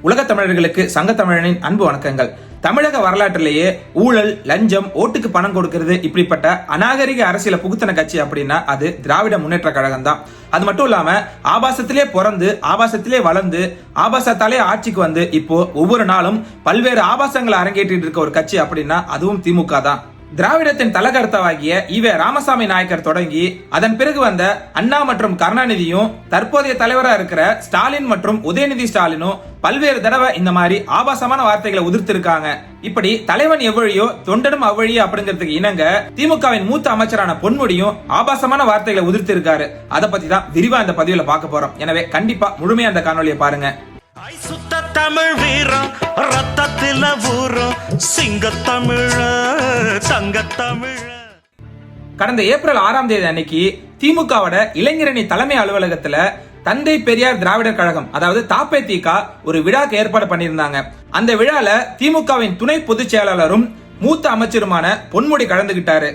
உலக தமிழர்களுக்கு சங்க தமிழனின் அன்பு வணக்கங்கள். தமிழக வரலாற்றிலேயே ஊழல் லஞ்சம் ஓட்டுக்கு பணம் கொடுக்கிறது இப்படிப்பட்ட அநாகரிக அரசியல புகுத்தன கட்சி அப்படின்னா அது திராவிட முன்னேற்ற கழகம் தான் அது மட்டும் இல்லாம ஆபாசத்திலே பிறந்து ஆபாசத்திலே வளர்ந்து ஆபாசத்தாலே ஆட்சிக்கு வந்து இப்போ ஒவ்வொரு நாளும் பல்வேறு ஆபாசங்களை அரங்கேற்றிட்டு இருக்க ஒரு கட்சி அப்படின்னா அதுவும் திமுக தான் திராவிடத்தின் தலகர்த்தாவாகிய இவ ராமசாமி நாயக்கர் தொடங்கி அதன் பிறகு வந்த அண்ணா மற்றும் கருணாநிதியும் தற்போதைய தலைவராக இருக்கிற ஸ்டாலின் மற்றும் உதயநிதி ஸ்டாலினும் பல்வேறு தடவை இந்த மாதிரி ஆபாசமான வார்த்தைகளை உதிர்த்திருக்காங்க. இப்படி தலைவன் எவ்வழியோ தொண்டனும் அவ்வழியோ அப்படிங்கிறதுக்கு இணங்க திமுகவின் மூத்த அமைச்சரான பொன்முடியும் ஆபாசமான வார்த்தைகளை உதிர்த்திருக்காரு. அதை பத்தி தான் விரிவா இந்த பதிவுல பார்க்க போறோம். எனவே கண்டிப்பா முழுமையா அந்த காணொலியை பாருங்க. தமிழ் வீரம் ரத்தத்தில ஊறும். சிங்கத்தமிழ தங்கத்தமிழ. கடந்த ஏப்ரல் ஆறாம் தேதி அன்னைக்கு திமுகவோட இளைஞரணி தலைமை அலுவலகத்துல தந்தை பெரியார் திராவிடர் கழகம் அதாவது தாப்பே தீகா ஒரு விழாக்கு ஏற்பாடு பண்ணியிருந்தாங்க. அந்த விழால திமுகவின் துணை பொதுச் செயலாளரும் மூத்த அமைச்சருமான பொன்முடி கலந்துகிட்டாரு.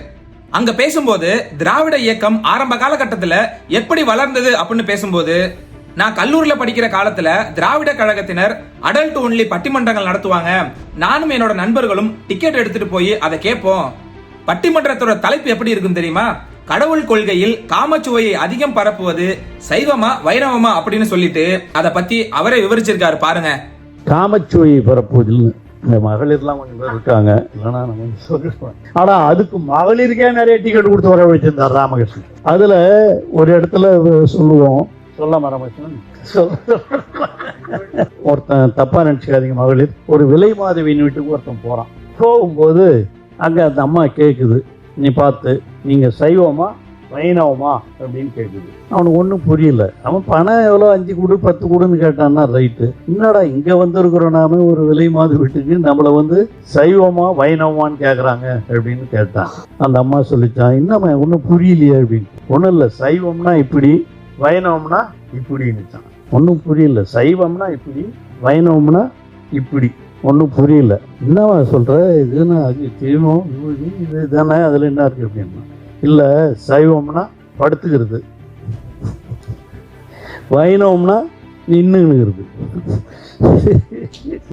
அங்க பேசும்போது திராவிட இயக்கம் ஆரம்ப காலகட்டத்துல எப்படி வளர்ந்தது அப்படின்னு பேசும்போது நான் கல்லூரியில படிக்கிற காலத்துல திராவிட கழகத்தினர் அடல்ட் ஒன்லி பட்டிமன்றங்கள் நடத்துவாங்க. நானும் என்னோட நண்பர்களும் டிக்கெட் எடுத்துட்டு போய் அதை கேட்போம் பட்டிமன்றத்தோட தலைப்பு எப்படி இருக்கும் தெரியுமா? கடவுள் கொள்கையில் காமச்சுவையை அதிகம் பரப்புவது சைவமா வைரவமா அப்படின்னு சொல்லிட்டு அதை பத்தி அவரே விவரிச்சிருக்காரு பாருங்க. காமச்சுவையை பரப்புவதில் இந்த மகளிர்லாம் கொஞ்சம் பேர் இருக்காங்க. இல்லைன்னா நம்ம சொல்லிடுவோம் ஆனா அதுக்கு மகளிருக்கே நிறைய டிக்கெட் கொடுத்து வர வச்சிருந்தார் ராமகிருஷ்ணன். அதுல ஒரு இடத்துல சொல்லுவோம். சொல்லாம ராமகிருஷ்ணன் சொல்ல ஒருத்தன் தப்பா நினைச்சுக்காதீங்க மகளிர். ஒரு விலை மாதவியின் வீட்டுக்கு ஒருத்தன் போறான். போகும்போது அங்க அந்த அம்மா கேக்குது. நீ பார்த்து நீங்க சைவமா வைணவமா அப்படின்னு கேக்குது. அவனுக்கு ஒன்றும் புரியல. அவன் பணம் எவ்வளோ அஞ்சு கொடு பத்து கொடுன்னு கேட்டான்னா ரைட்டு. என்னடா இங்க வந்திருக்கிறோம் நாம? ஒரு விலை மாது வீட்டுக்கு நம்மள வந்து சைவமா வைணவமான்னு கேட்குறாங்க அப்படின்னு கேட்டான். அந்த அம்மா சொல்லிச்சான் என்னம்மா ஒன்றும் புரியலையே அப்படின்னு. ஒன்றும் இல்லை. சைவம்னா இப்படி வைணவம்னா இப்படின்னுச்சான் ஒன்றும் புரியல. சைவம்னா இப்படி வைணவம்னா இப்படி. ஒன்றும் புரியல. என்னவா சொல்ற? இதுன்னா அது தெய்வம் இது இது தானே? அதில் என்ன இருக்கு அப்படின்னா இல்லை சைவம்னா படுத்துக்கிறது. வைணவம்னா நின்னுங்கிறது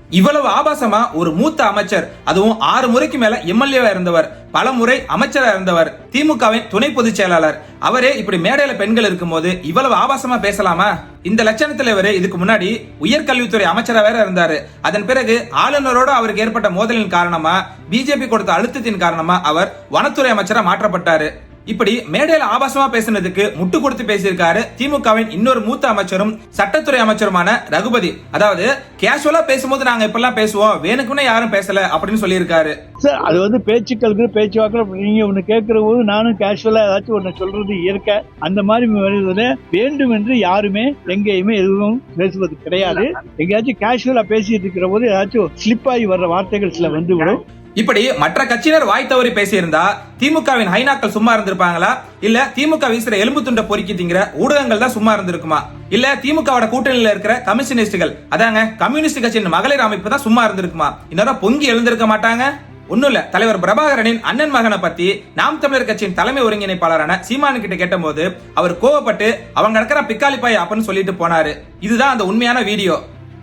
இவ்வளவு ஆபாசமா ஒரு மூத்த அமைச்சர் அதுவும் ஆறு முறைக்கு மேல எம்எல்ஏவா இருந்தவர் பல முறை அமைச்சரா இருந்தவர் திமுகவின் துணை பொதுச் செயலாளர். அவரே இப்படி மேடையில பெண்கள் இருக்கும்போது இவ்வளவு ஆபாசமா பேசலாமா? இந்த லட்சணத்துல இவரு இதுக்கு முன்னாடி உயர்கல்வித்துறை அமைச்சரா வேற இருந்தாரு. அதன் பிறகு ஆளுநரோட அவருக்கு ஏற்பட்ட மோதலின் காரணமா பிஜேபி கொடுத்த அழுத்தத்தின் காரணமா அவர் வனத்துறை அமைச்சரா மாற்றப்பட்டாரு. இப்படி மேடையில ஆபாசமா பேசினதுக்கு முட்டு கொடுத்து பேசியிருக்காரு திமுகவின் இன்னொரு மூத்த அமைச்சரும் சட்டத்துறை அமைச்சருமான ரகுபதி. அதாவது கேஷுவலா பேசும்போது நாங்க இப்பெல்லாம் பேசுவோம் வேணுக்குன்னு யாரும் பேசல அப்படின்னு சொல்லியிருக்காரு. சார் அது வந்து பேச்சுக்களுக்கு பேச்சுவாக்கில் நீங்க ஒன்று கேட்கிற போது நானும் கேஷுவலா ஏதாச்சும் ஒன்று சொல்றது இயற்கை. அந்த மாதிரி வருவதில் வேண்டும் என்று யாருமே எங்கேயுமே எதுவும் பேசுவது கிடையாது. எங்கேயாச்சும் கேஷுவலா பேசிட்டு இருக்கிற போது ஏதாச்சும் ஸ்லிப் ஆகி வர்ற வார்த்தைகள் சில வந்து விடும் இப்படி மற்ற கட்சியினர் வாய் தவறி பேசியிருந்தா திமுகவின் ஹைனாக்கள் சும்மா இருந்திருப்பாங்களா? இல்ல திமுக வீசுற எலும்பு துண்டை பொறுக்கி திங்கிற ஊடகங்கள் தான் சும்மா இருந்திருக்குமா? இல்ல திமுகவோட கூட்டணியில இருக்கிற கம்யூனிஸ்டுகள் அதாங்க கம்யூனிஸ்ட் கட்சியின் மகளிர் அமைப்பு தான் சும்மா இருந்திருக்குமா? இன்னொரு பொங்கி எழுந்திருக்க மாட்டாங்க? ஒண்ணும் இல்ல. தலைவர் பிரபாகரனின் அண்ணன் மகனை பத்தி நாம் தமிழர் கட்சியின் தலைமை ஒருங்கிணைப்பாளரான சீமானு கிட்ட கேட்டபோது அவர் கோவப்பட்டு அவங்க நடக்கிற பிக்காலிப்பாய் அப்படின்னு சொல்லிட்டு போனாரு. இதுதான் அந்த உண்மையான வீடியோ.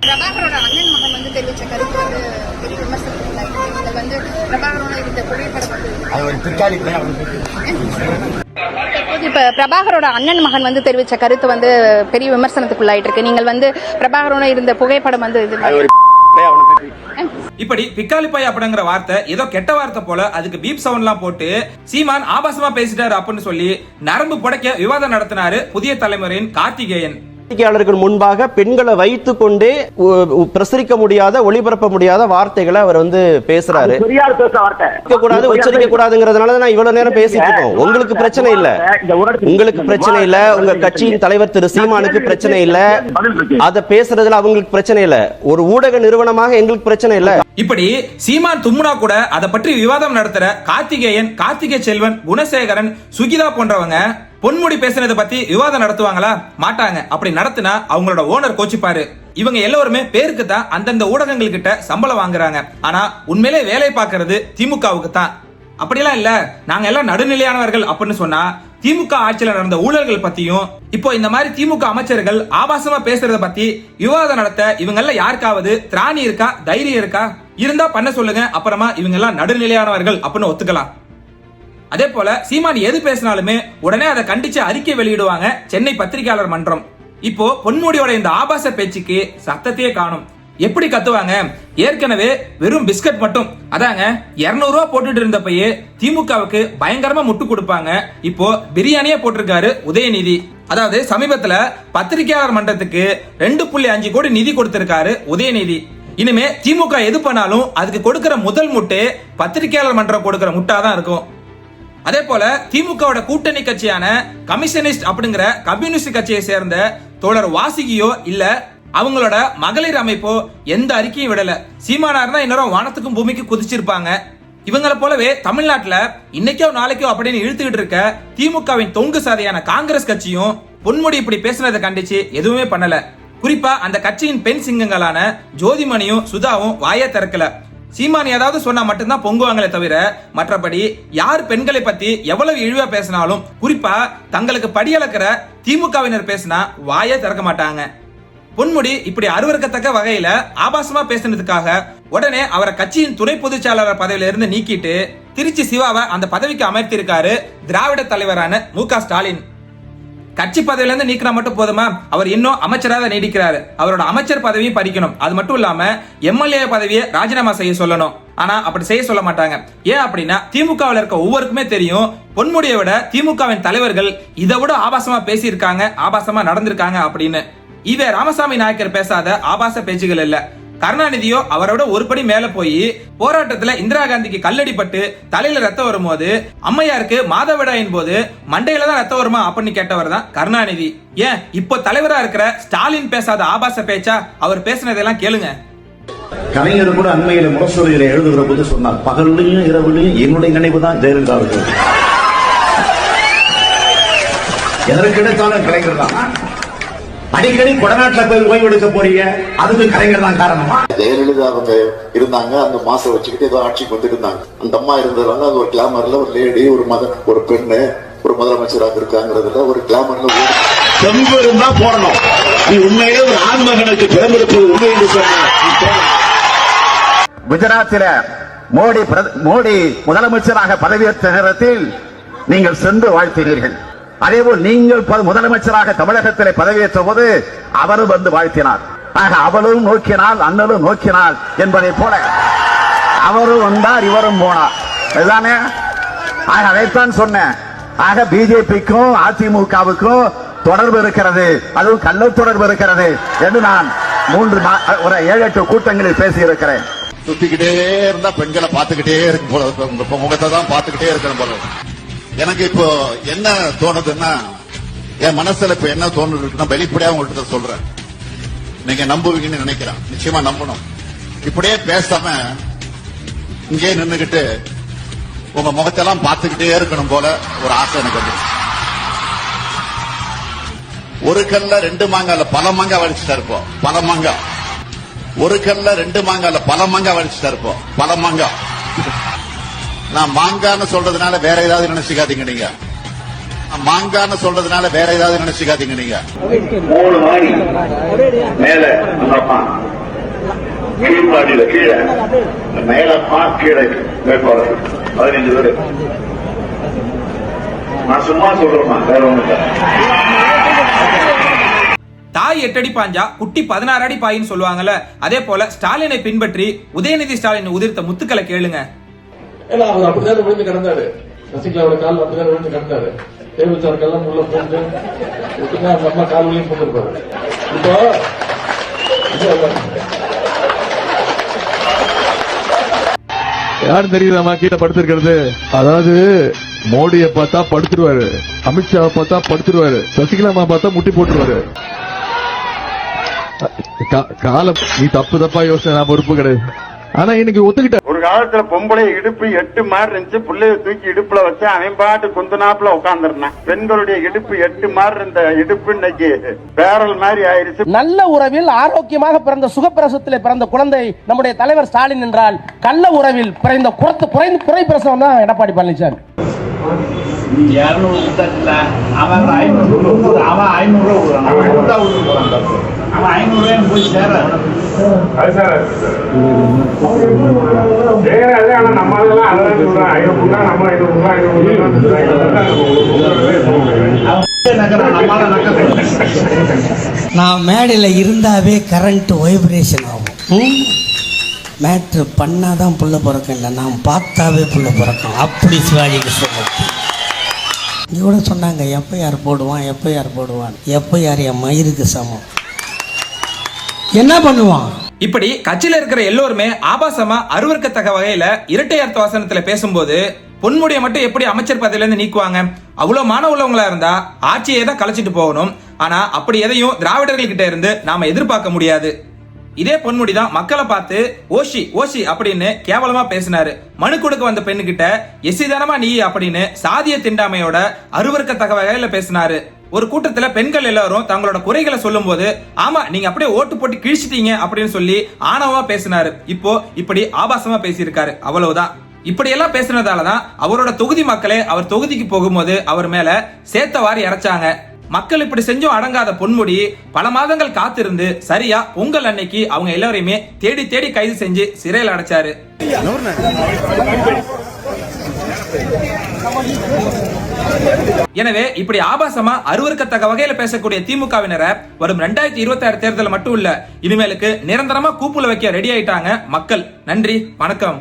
பிரபாகரோட அண்ணன் மகன் வந்து தெரிவிச்ச கருத்து வந்து இதுல வந்து பிரபாகரோட இருந்த புகைப்படம் இப்ப பிரபாகரோட அண்ணன் மகன் வந்து தெரிவிச்ச கருத்து வந்து பெரிய விமர்சனத்துக்குள்ளாயிட்டு இருக்கு நீங்கள் வந்து பிரபாகரோட இருந்த புகைப்படம் வந்து இது இப்படி பிக்காலிப்பாய் அப்படிங்கிற வார்த்தை ஏதோ கெட்ட வார்த்தை போல அதுக்கு பீப் சவுண்ட்லாம் போட்டு சீமான் ஆபாசமா பேசிட்டாரு அப்படின்னு சொல்லி நரம்பு புடைக்க விவாதம் நடத்தினாரு புதிய தலைமுறையின் கார்த்திகேயன். பத்திரிகையாளர்கள் முன்பாக பெண்களை வைத்துக் கொண்டே பிரசரிக்க முடியாத ஒளிபரப்ப முடியாத வார்த்தைகளை அவர் வந்து பேசுறாரு. கூடாது உச்சரிக்க கூடாதுங்கிறதுனால தான் நான் இவ்வளவு நேரம் பேசிட்டு இருக்கோம். உங்களுக்கு பிரச்சனை இல்ல. உங்களுக்கு பிரச்சனை இல்ல. உங்க கட்சியின் தலைவர் திரு சீமானுக்கு பிரச்சனை இல்ல. அத பேசுறதுல அவங்களுக்கு பிரச்சனை இல்ல. ஒரு ஊடக நிறுவனமாக எங்களுக்கு பிரச்சனை இல்ல. இப்படி சீமான் தும்முனா கூட அதை பற்றி விவாதம் நடத்துற கார்த்திகேயன் கார்த்திகை செல்வன் குணசேகரன் சுகிதா போன்றவங்க பொன்முடி பேசுனதை பத்தி விவாதம் நடத்துவாங்களா? மாட்டாங்க. அப்படி நடத்தினா அவங்களோட ஓனர் கோச்சிப்பாரு. இவங்க எல்லோருமே பேருக்கு தான் அந்தந்த ஊடகங்கள் கிட்ட சம்பளம் வாங்குறாங்க. ஆனா உண்மையிலே வேலை பார்க்கறது திமுகவுக்கு தான் அப்படிலாம் இல்ல. நாங்க எல்லாம் நடுநிலையானவர்கள் அப்படின்னு சொன்னா திமுக ஆட்சியில நடந்த ஊழல்கள் பத்தியும் இப்போ இந்த மாதிரி திமுக அமைச்சர்கள் ஆபாசமா பேசுறத பத்தி விவாதம் நடத்த இவங்கெல்லாம் யாருக்காவது திராணி இருக்கா? தைரியம் இருக்கா? இருந்தா பண்ண சொல்லுங்க. அப்புறமா இவங்க எல்லாம் நடுநிலையானவர்கள் அப்படின்னு ஒத்துக்கலாம். அதே போல சீமான் எது பேசினாலுமே உடனே அதை கண்டிச்சு அறிக்கை வெளியிடுவாங்க சென்னை பத்திரிகையாளர் மன்றம். இப்போ பொன்முடியோட இந்த ஆபாச பேச்சுக்கு சத்தத்தையே காணும். எப்படி கத்துவாங்க? ஏற்கனவே வெறும் பிஸ்கட் மட்டும். அதாங்க 200 ரூபா போட்டுட்டு இருந்தப்பயே திமுகவுக்கு பயங்கரமா முட்டு கொடுப்பாங்க. இப்போ பிரியாணியே போட்டிருக்காரு உதயநிதி. அதாவது சமீபத்துல பத்திரிகையாளர் மன்றத்துக்கு ரெண்டு புள்ளி அஞ்சு கோடி நிதி கொடுத்திருக்காரு உதயநிதி. இனிமே திமுக எது பண்ணாலும் அதுக்கு கொடுக்கிற முதல் முட்டு பத்திரிகையாளர் மன்றம் கொடுக்கிற முட்டா தான் இருக்கும். அதே போல திமுகவோட கூட்டணி கட்சியான கமிஷனிஸ்ட் அப்படிங்கிற கம்யூனிஸ்ட் கட்சியை சேர்ந்த தோழர் வாசிகியோ இல்ல அவங்களோட மகளிர் அமைப்போ எந்த அறிக்கையும் விடல. சீமானார் தான் இன்னொரு வானத்துக்கும் பூமிக்கு குதிச்சிருப்பாங்க. இவங்களை போலவே தமிழ்நாட்டுல இன்னைக்கோ நாளைக்கோ அப்படின்னு இழுத்துக்கிட்டு இருக்க திமுகவின் தொங்கு சாதையான காங்கிரஸ் கட்சியும் பொன்முடி இப்படி பேசுனதை கண்டிச்சு எதுவுமே பண்ணல. குறிப்பா அந்த கட்சியின் பெண் சிங்கங்களான ஜோதிமணியும் சுதாவும் வாயே திறக்கல. சீமான் ஏதாவது சொன்னா மட்டும்தான் பொங்குவாங்களே தவிர மற்றபடி யார் பெண்களை பத்தி எவ்வளவு இழிவா பேசினாலும் குறிப்பா தங்களுக்கு படியளக்கிற திமுகவினர் பேசினா வாயே திறக்க மாட்டாங்க. பொன்முடி இப்படி அருவருக்கத்தக்க வகையில ஆபாசமா பேசினதுக்காக உடனே அவரை கட்சியின் துணை பொதுச்செயலாளர் பதவியில இருந்து நீக்கிட்டு திருச்சி சிவாவை அந்த பதவிக்கு அமர்த்தியிருக்காரு திராவிட தலைவரான மு க ஸ்டாலின். கட்சி பதவியிலேருந்து நீக்கினா மட்டும் போதுமா? அவர் இன்னும் அமைச்சராக நீடிக்கிறாரு. அவரோட அமைச்சர் பதவியும் பறிக்கணும். அது மட்டும் இல்லாம எம்எல்ஏ பதவியை ராஜினாமா செய்ய சொல்லணும். ஆனா அப்படி செய்ய சொல்ல மாட்டாங்க. ஏன் அப்படின்னா திமுகவில் இருக்க ஒவ்வொருக்குமே தெரியும் பொன்முடியை விட திமுகவின் தலைவர்கள் இதை விட ஆபாசமா பேசியிருக்காங்க ஆபாசமா நடந்திருக்காங்க அப்படின்னு. இவே ராமசாமி நாயக்கர் பேசாத ஆபாச பேச்சுகள் இல்லை. கருணாநிதியோ அவரோட ஒரு படி மேல போய் போராட்டத்துல இந்திரா காந்திக்கு கல்லடிப்பட்டு தலையில ரத்தம் வரும்போது அம்மையாருக்கு மாதவிடாயின் போது மண்டையில தான் ரத்தம் வருமா அப்படின்னு கேட்டவர் தான் கருணாநிதி. ஏன்? இப்போ தலைவரா இருக்கிற ஸ்டாலின் பேசாத ஆபாச பேச்சா அவர் பேசினதெல்லாம் கேளுங்க. கலைஞர் கூட அண்மையில முரசொலியில எழுதுகிற போது சொன்னார் பகல்லையும் இரவுலையும் என்னுடைய நினைவு தான் ஜெயலலிதா அவர்கள். எதற்கு கிடைத்தாலும் கலைஞர் தான். அடிக்கடி கொடநாட்டுல போய் ஓய்வெடுக்க போறீங்க. அதுக்கு கலைஞர் தான் காரணமா? ஜெயலலிதா அவங்க இருந்தாங்க. அந்த மாசம் வச்சுக்கிட்டு ஏதோ ஆட்சிக்கு வந்துட்டு இருந்தாங்க அந்த அம்மா இருந்ததுனால அது ஒரு கிளாமர்ல ஒரு லேடி ஒரு மத ஒரு பெண்ணு ஒரு முதலமைச்சராக இருக்காங்கிறதுல ஒரு கிளாமர்ல தெம்பு இருந்தா போடணும். நீ உண்மையிலே ஒரு ஆண்மகனுக்கு பிறந்திருப்பது உண்மை என்று சொன்ன குஜராத்தில மோடி பிரத- மோடி முதலமைச்சராக பதவியேற்ற நேரத்தில் நீங்கள் சென்று வாழ்த்தினீர்கள் அதேபோல் நீங்கள் முதலமைச்சராக தமிழகத்திலே பதவியேற்ற போது அவரும் வந்து வாழ்த்தினார். ஆக அவளும் நோக்கினால் அண்ணலும் நோக்கினாள் என்பதை போல அவரும் வந்தார் இவரும் போனார். அதுதானே? ஆக அதைத்தான் சொன்னேன். ஆக பிஜேபிக்கும் அதிமுகவுக்கும் தொடர்பு இருக்கிறது. அதுவும் கள்ள தொடர்பு இருக்கிறது என்று நான் மூன்று ஒரு ஏழு எட்டு கூட்டங்களில் பேசியிருக்கிறேன். சுத்திக்கிட்டே இருந்தா பெண்களை பார்த்துக்கிட்டே இருக்கும் போல முகத்தை தான் பார்த்துக்கிட்டே இருக்கணும் போல. எனக்கு இப்போ என்ன தோணுதுன்னா என் மனசுல இப்ப என்ன தோணுது இருக்குன்னா வெளிப்படையா உங்கள்கிட்ட சொல்றேன். நீங்க நம்புவீங்கன்னு நினைக்கிறேன். நிச்சயமா நம்பணும். இப்படியே பேசாம இங்கே நின்னுகிட்டு உங்க முகத்தெல்லாம் பார்த்துக்கிட்டே இருக்கணும் போல ஒரு ஆசை எனக்கு வந்து. ஒரு கல்ல ரெண்டு மாங்கால பல மாங்காய் வடிச்சுட்டா இருப்போம். பல மாங்காய். ஒரு கல்ல ரெண்டு மாங்கால பல மாங்காய் வடிச்சுட்டா இருப்போம். பல மாங்காய். நான் மாங்கான்னு சொல்றதுனால வேற ஏதாவது நினைச்சுக்காதீங்க நீங்க. மாங்கான்னு சொல்றதுனால வேற ஏதாவது நினைச்சுக்காதீங்க நீங்க. மூணு மாடி மேல அப்பா கீழ் மாடியில கீழே. மேல அப்பா கீழே வேட்பாளர் பதினைஞ்சு பேரு நான் சும்மா சொல்றேன் வேற ஒண்ணு இல்லை. தாய் எட்டடி பாஞ்சா குட்டி பதினாறு அடி பாயின்னு சொல்லுவாங்கல்ல அதே போல ஸ்டாலினை பின்பற்றி உதயநிதி ஸ்டாலின் உதிர்த்த முத்துக்களை கேளுங்க. ஏன்னா அவர் அப்படிதான் விழுந்து கிடந்தாரு. சசிகலாவோட கால் அப்படிதான் விழுந்து கிடந்தாரு. தேவச்சார் கல்லாம் உள்ள போட்டு விட்டுனா அந்த அம்மா கால் வழியும் போட்டிருப்பாரு. இப்போ யார் தெரியுதாமா கீழே படுத்திருக்கிறது? அதாவது மோடியை பார்த்தா படுத்துருவாரு. அமித்ஷாவை பார்த்தா படுத்துருவாரு. சசிகலாமா பார்த்தா முட்டி போட்டுருவாரு. காலம் நீ தப்பு தப்பா யோசனை நான் பொறுப்பு கிடையாது. ஆனா இன்னைக்கு ஒத்துக்கிட்ட காலத்துல பொம்பளை இடுப்பு எட்டு மாதிரி இருந்துச்சு புள்ளைய தூக்கி இடுப்புல வச்சு அவன் பாட்டு குந்துனாப்புல உட்காந்துருந்தான் பெண்களுடைய இடுப்பு எட்டு மாதிரி இருந்த இடுப்பு இன்னைக்கு பேரல் மாதிரி ஆயிருச்சு நல்ல உறவில் ஆரோக்கியமாக பிறந்த சுகப்பிரசவத்தில் பிறந்த குழந்தை நம்முடைய தலைவர் ஸ்டாலின் என்றால் கள்ள உறவில் பிறந்த குறத்து குறைந்து குறை பிரசவம் தான் எடப்பாடி பழனிசாமி அவன் ஐநூறு அவன் ஐநூறு அவன் ஐநூறு போய் சேர அது சார். வேற அது ஆனா நம்ம அதெல்லாம் அதான் சொல்றேன் ஐநூறு கொடுத்தா நம்ம ஐநூறு கொடுத்தா ஐநூறு நான் மேடையில் இருந்தாவே கரண்ட் வைப்ரேஷன் ஆகும். மேட்ரு பண்ணாதான் புள்ள பிறக்கும் இல்லை நான் பார்த்தாவே புள்ள பிறக்கும். அப்படி சிவாஜி கிருஷ்ணமூர்த்தி. இங்கே கூட சொன்னாங்க எப்போ யார் போடுவான் எப்போ யார் போடுவான்? எப்போ யார் என் மயிருக்கு சமம்? என்ன பண்ணுவான்? இப்படி கட்சியில இருக்கிற எல்லோருமே ஆபாசமா அருவருக்கத்தக்க வகையில இரட்டை அர்த்த பேசும்போது பொன்முடியை மட்டும் எப்படி அமைச்சர் பதவியில இருந்து நீக்குவாங்க? அவ்வளவு மான உள்ளவங்களா இருந்தா ஆட்சியை தான் கலைச்சிட்டு போகணும். ஆனா அப்படி எதையும் திராவிடர்கள் கிட்ட இருந்து நாம எதிர்பார்க்க முடியாது. இதே பொன்முடி தான் மக்களை பார்த்து ஓஷி ஓஷி அப்படின்னு கேவலமா பேசினாரு. மனு கொடுக்க வந்த பெண்ணுகிட்ட எசிதானமா நீ? அப்படின்னு சாதிய திண்டாமையோட அருவருக்கத்தக்க வகையில பேசினாரு. ஒரு கூட்டத்துல பெண்கள் எல்லாரும் தங்களோட குறைகளை சொல்லும்போது ஆமா நீங்க அப்படியே ஓட்டு போட்டு கிழிச்சிட்டீங்க அப்படின்னு சொல்லி ஆணவமா பேசினாரு. இப்போ இப்படி ஆபாசமா பேசியிருக்காரு. அவ்வளவுதான். இப்படி எல்லாம் பேசுனதாலதான் அவரோட தொகுதி மக்களே அவர் தொகுதிக்கு போகும்போது அவர் மேல சேத்தவாறு வாரி இறைச்சாங்க மக்கள் இப்படி செஞ்சும் அடங்காத பொன்முடி பல மாதங்கள் காத்திருந்து சரியா பொங்கல் அன்னைக்கு அவங்க எல்லாரையுமே தேடி தேடி கைது செஞ்சு சிறையில் அடைச்சாரு. எனவே இப்படி ஆபாசமா அருவருக்கத்தக்க வகையில பேசக்கூடிய திமுகவினரை வரும் ரெண்டாயிரத்தி இருபத்தி ஆறு தேர்தல் மட்டும் இல்ல இனிமேலுக்கு நிரந்தரமா கூப்புல வைக்க ரெடி ஆயிட்டாங்க மக்கள். நன்றி வணக்கம்.